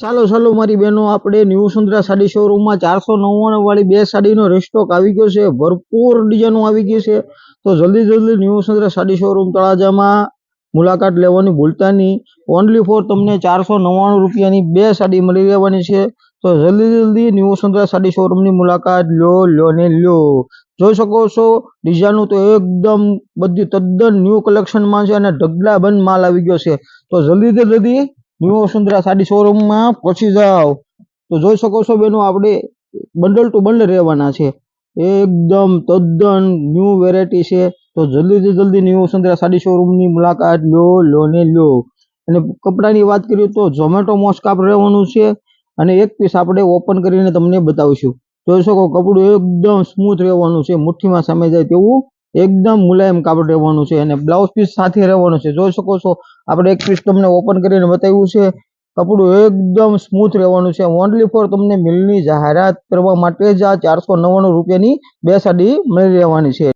ચાલો ચાલો મારી બહેનો, આપણે ન્યૂ સુંદરા સાડી શોરૂમમાં ચારસો નવ્વાણું વાળી બે સાડીનો રેસ્ટોક આવી ગયો છે. ભરપૂર ડિઝાઇનો આવી ગઈ છે. તો જલ્દી જલ્દી ન્યૂ સુંદરા સાડી શોરૂમ તળાજામાં મુલાકાત લેવાની ભૂલતા નહીં ઓનલી ફોર તમને ચારસો નવ્વાણું રૂપિયાની બે સાડી મળી રહેવાની છે. તો જલ્દી જલ્દી ન્યૂ સુંદરા સાડી શોરૂમની મુલાકાત લ્યો લ્યો ને લ્યો જોઈ શકો છો ડિઝાઇનો તો એકદમ બધી તદ્દન ન્યૂ કલેક્શનમાં છે અને ઢગલાબંધ માલ આવી ગયો છે. તો જલ્દીથી જલ્દી ન્યૂ વસુંધરા સાડી શોરૂમમાં પહોંચી જાઓ. તો જોઈ શકો છો બેનો, આપણે બંડલ ટુ બંડલ રહેવાના છે. એકદમ તદ્દન ન્યૂ વેરાયટી છે. તો જલ્દીથી જલ્દી ન્યૂ વસુંધરા સાડી શોરૂમની મુલાકાત લો લો ને લો. અને કપડાની વાત કરીએ તો ઝોમેટો મોસ્કાપ રહેવાનું છે. અને એક પીસ આપણે ઓપન કરીને તમને બતાવીશું. જોઈ શકો કપડું એકદમ સ્મૂથ રહેવાનું છે. મુઠ્ઠીમાં સામે જાય તેવું એકદમ મુલાયમ કાપડ રહેવાનું છે અને બ્લાઉઝ પીસ સાથે રહેવાનું છે. જોઈ શકો છો, આપણે એક પીસ તમને ઓપન કરીને બતાવ્યું છે. કપડું એકદમ સ્મૂથ રહેવાનું છે. ઓનલી ફોર તમને મિલની જાહેરાત કરવા માટે જ આ ચારસો નવ્વાણું રૂપિયાની બે સાડી મળી રહેવાની છે.